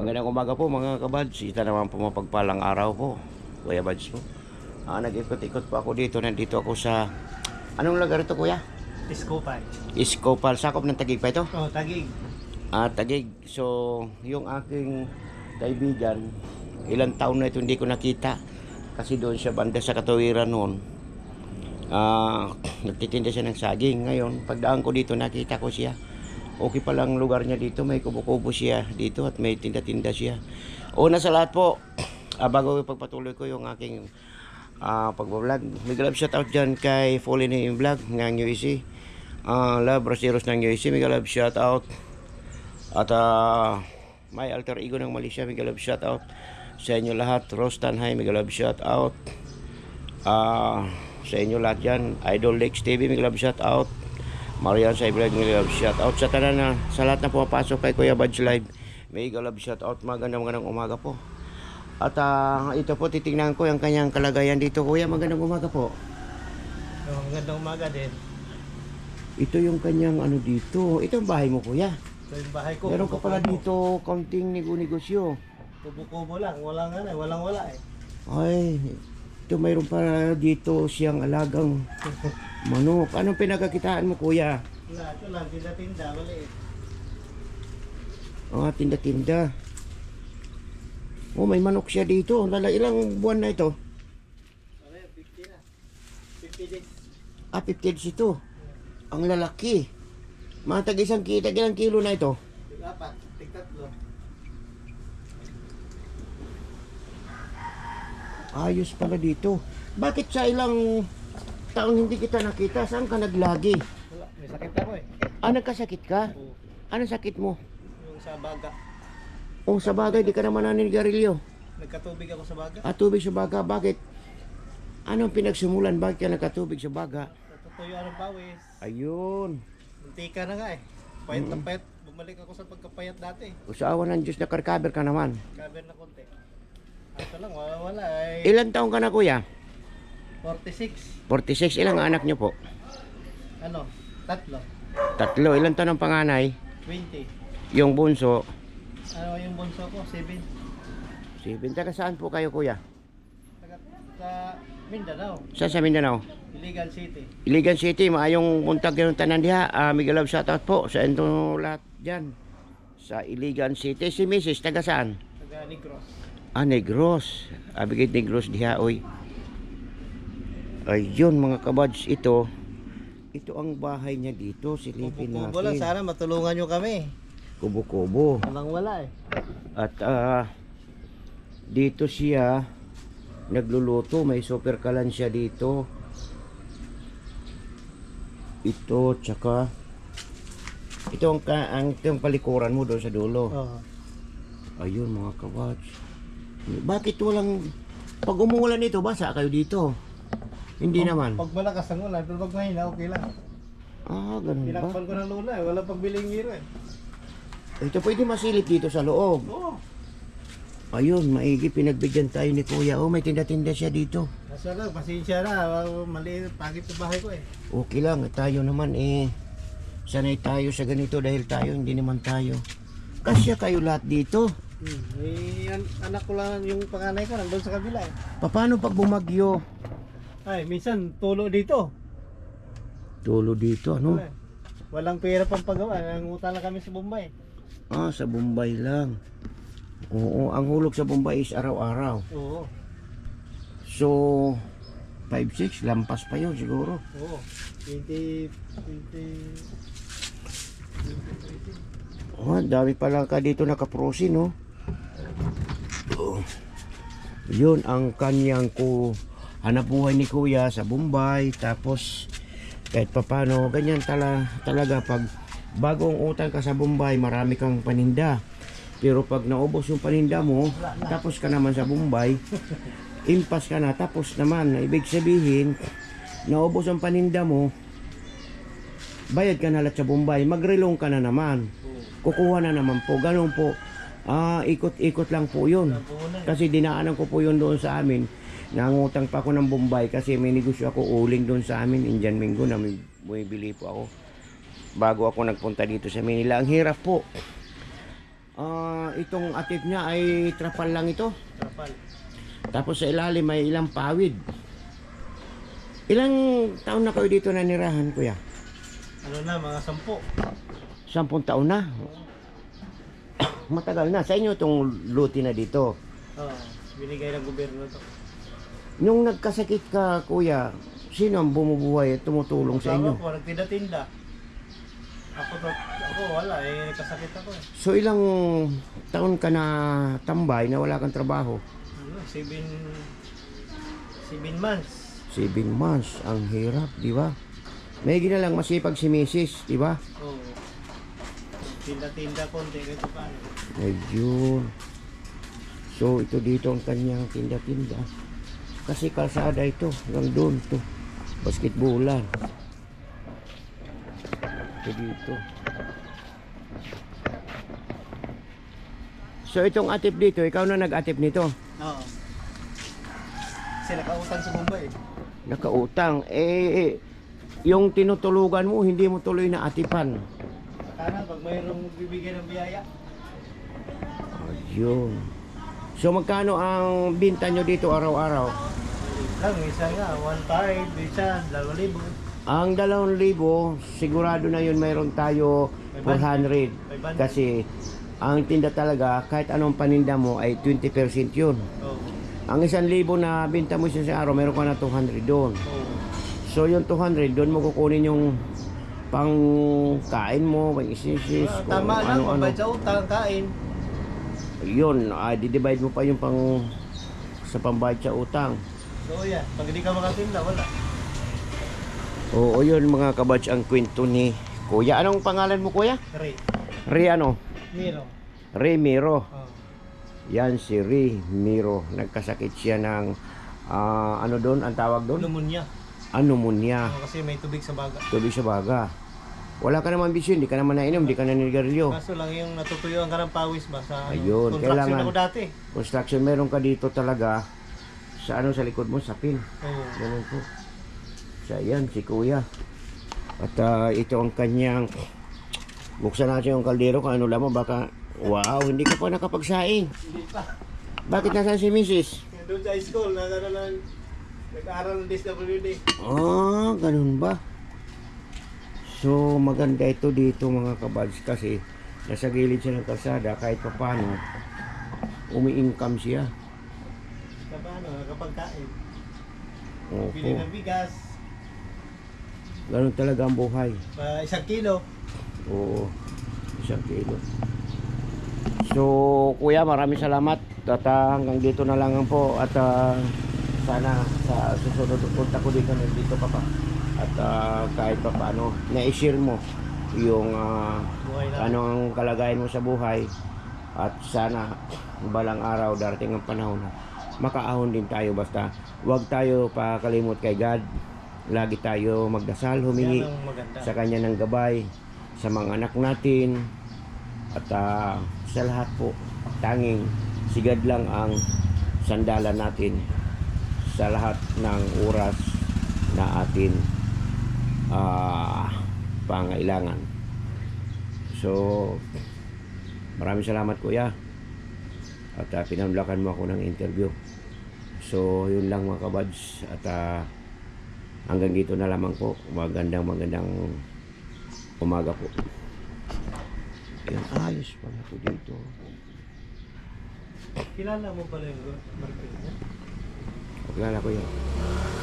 Magandang umaga po mga kabads. Ito naman po mapagpalang araw po. Kuya Bads po. Ah, nag-ikot-ikot po ako dito. Nandito ako sa... Anong lugar ito kuya? Iskopay. Iskopal. Sakop ng Tagig pa ito? Oh, tagig. Ah, Tagig. So, yung aking kaibigan, ilang taon na ito hindi ko nakita. Kasi doon sa banda sa Katawiran noon, ah, nagtitinda siya ng saging. Ngayon, pagdaan ko dito, nakita ko siya. Okay pa lang lugar niya dito, may kubo-kubo siya dito at may tinda-tinda siya. Una sa lahat po, ah, bago pagpatuloy ko yung aking ah, pagbablog, may galab shout out dyan kay Fallen in Vlog ng UEC. Ah, Love Raseros ng UEC, may galab shout out. At ah, may alter ego ng Malaysia, may galab shout out sa inyo lahat. Rostan High, may galab shout out. Ah, sa inyo lahat yan. Idol Lex TV, may galab shout out. Marian sa Ibrahim, may galab shout out. Sa tanan na, sa lahat na pumapasok kay Kuya Badge Live, may galab shout out. Magandang magandang umaga po. At ah, ito po, titingnan ko yung kanyang kalagayan dito. Kuya, magandang umaga po. Oh, magandang umaga din. Ito yung kanyang ano dito. Ito yung bahay mo, kuya. Ito yung bahay ko. Meron ka pala dito kaunting nego-negosyo. Kubo-kubo lang. Walang ano, eh, walang wala eh. Ay, ito mayroon pa dito siyang alagang manok. Anong pinagkakitaan mo, kuya? Wala, ito lang. Tinda-tinda. Maliit. Ah, tinda-tinda. Oh, may manok siya dito. Lala, ilang buwan na ito? Ano yun? 50 na. 50 days. Ah, 50 days ito. Ang lalaki. Mga tag isang kilo, tag ilang kilo na ito? Apat. Tigtatlo. Ayos pala dito. Bakit sa ilang taon hindi kita nakita? Saan ka naglagi? Wala. May sakit ako eh. Ah, nagkasakit ka? Oo. Ano sakit mo? Yung sa baga. Oh, sa bagay, di ka naman naninigarilyo. Nagkatubig ako sa baga. At tubig sa baga, bakit? Anong pinagsimulan? Bakit ka nagkatubig sa baga? Natutuyo ang pawis. Ayun. Muntika na nga eh. Payat na payat. Bumalik ako sa pagkapayat dati. O sa awa ng Diyos, nakarkaber ka naman. Cover na konti. Ito lang. Wala wala eh. Ilan taong ka na, kuya? 46. 46. Ilang anak niyo po? Ano? Tatlo. Tatlo. Ilan taon ang panganay? 20. Yung bunso. Ano yung bunso ko? 7. Sibin. Taga saan po kayo, kuya? Taga sa Mindanao. Sa sa Mindanao. Iligan City. Iligan City, maayong buntag yung tanan diha. Uh, Miguel Love shoutout po sa ento lahat dyan. Sa Iligan City. Si Mrs. taga saan? Taga Negros. Ah, Negros. Abigit Negros diha, oy. Ayun, mga kabads, ito. Ito ang bahay niya dito. Silipin Kubo lang. natin. Sana matulungan nyo kami. Kubo-kubo. Walang wala eh. At ah, dito siya nagluluto. May super kalan siya dito. Ito, tsaka ito ang, ang, ang palikuran mo doon sa dulo. Oo. Ayun mga kabads. Bakit walang... Pag umuulan ito, basa kayo dito. Hindi naman. Pag malakas ang ulan, pero pag mahina, okay lang. Ah, ganun ba? Pinakpan ko ng luna eh. Walang pagbiling hero eh. Ito pwede masilip dito sa loob. Oo. Ayun, maigi pinagbigyan tayo ni Kuya. Oh, may tinda-tinda siya dito. Nasa lang, pasensya na. Mali, pagit sa bahay ko eh. Okay lang, tayo naman eh. Sanay tayo sa ganito dahil tayo, hindi naman tayo. Kasya kayo lahat dito. Hmm. Eh, an- anak ko lang yung panganay ko, nandun sa kabila eh. Paano pag bumagyo? Ay, minsan tulo dito. Tulo dito, ano? Eh, Walang pera pang pagawa. Nangutang lang kami sa Bombay. Ah, sa Bombay lang. Oo, ang hulog sa Bombay is araw-araw. Oo. So, 5-6, lampas pa yun siguro. Oo. 20, 20, 20, Oh, dami pa lang ka dito nakaprosi, no? Yun ang kanyang ko hanap buhay ni Kuya sa Bombay. Tapos, kahit papano, ganyan tala, talaga pag bagong utang ka sa Bombay, marami kang paninda. Pero pag naubos yung paninda mo, tapos ka naman sa Bombay, impas ka na, tapos naman, ibig sabihin, naubos ang paninda mo, bayad ka na lahat sa Bombay, magrelong ka na naman. Kukuha na naman po, ganun po. Ah, ikot-ikot lang po yun. Kasi dinaanan ko po yun doon sa amin. Nangutang pa ako ng Bombay kasi may negosyo ako uling doon sa amin, Indian Mingo, na may bumibili po ako. Bago ako nagpunta dito sa Manila. Ang hirap po. ah, itong atip niya ay trapal lang ito. Trapal. Tapos sa ilalim may ilang pawid. Ilang taon na kayo dito nanirahan, kuya? Ano na, mga sampo. Sampung taon na. Matagal na. Sa inyo itong luti na dito. Oo, binigay ng gobyerno to. Nung nagkasakit ka, kuya, sino ang bumubuhay at tumutulong sa inyo? Kasama ko, nagtinda-tinda. Ako, to, ako wala eh, nagkasakit ako eh. So ilang taon ka na tambay na wala kang trabaho? Ano, seven, seven months. Seven months. Ang hirap, di ba? May ginalang masipag si Mrs., di ba? Oo. Tinda-tinda konti, kahit paano. Ayun. So, ito dito ang kanyang tinda-tinda. Kasi kalsada ito. Hanggang doon to. Basketballan. Ito dito. So, itong atip dito, ikaw na nag-atip nito. Oo. Kasi nakautang sa Bombay eh. Nakautang. Eh, yung tinutulugan mo, hindi mo tuloy na atipan. Sana pag mayroong magbibigay ng biyaya. Ayun. So, magkano ang binta nyo dito araw-araw? Lang, isa nga, 1.5, isa, 2,000. Ang dalawang libo, sigurado na yun mayroon tayo 400. 500. Kasi ang tinda talaga, kahit anong paninda mo ay 20% yun. Oo. Ang isang libo na binta mo siya sa araw, meron ka na 200 doon. Oo. So yung 200, doon mo kukunin yung pang kain mo, pang isisis, Ah, kung tama lang, mabait sa utang, kain. Yun, ah, di-divide mo pa yung pang sa pambayad sa utang. So yan, pag hindi ka makatinda, wala. Oo, yun mga kabatch ang kwento ni Kuya. Anong pangalan mo Kuya? Ray. Ri ano? Miro. Ri Miro. Oo. Yan si Ri Miro. Nagkasakit siya ng ah, ano doon? Ang tawag doon? Pneumonia. Anumonia. Oo, kasi may tubig sa baga. Tubig sa baga. Wala ka naman bisyo, hindi ka naman nainom, hindi ka naninigarilyo. Kaso lang yung natutuyuan ka ng pawis ba sa ano, Ayun, contraction kailangan. ako dati. Construction, meron ka dito talaga sa ano sa likod mo, sa pin. Oo. Ganun po. Siya yan, si Kuya. At ah, ito ang kanyang buksan natin yung kaldero kung ano lamang baka wow, hindi ka pa nakapagsaing. Hindi pa. Bakit nasaan si Mrs.? Doon sa school, na ano lang, nag-aaral ng DSWD. Ah, ganun ba? So, maganda ito dito mga kabads kasi nasa gilid siya ng kalsada kahit pa paano umi-income siya. Sa paano, kapag kain. Opo. Bili ng bigas, Ganun talaga ang buhay. pa isang kilo. Oo. Isang kilo. So, kuya, maraming salamat. At ah, hanggang dito na lang po. At ah, sana sa susunod punta ko dito nandito pa pa. At ah, kahit pa paano, na-share mo yung ah, Buhay na. ano ang kalagayan mo sa buhay. At sana balang araw darating ang panahon na makaahon din tayo basta huwag tayo pakalimot kay God. Lagi tayo magdasal, humingi sa kanya ng gabay sa mga anak natin at ah, sa lahat po tanging sigad lang ang sandalan natin sa lahat ng oras na atin ah, pangailangan. So maraming salamat kuya. At uh, pinamlakan mo ako ng interview. So yun lang mga kabads. At ah, hanggang dito na lamang po. Magandang magandang umaga po. Yan ayos pala po dito. Kilala mo pala yung Marquez? Huwag lalako yun.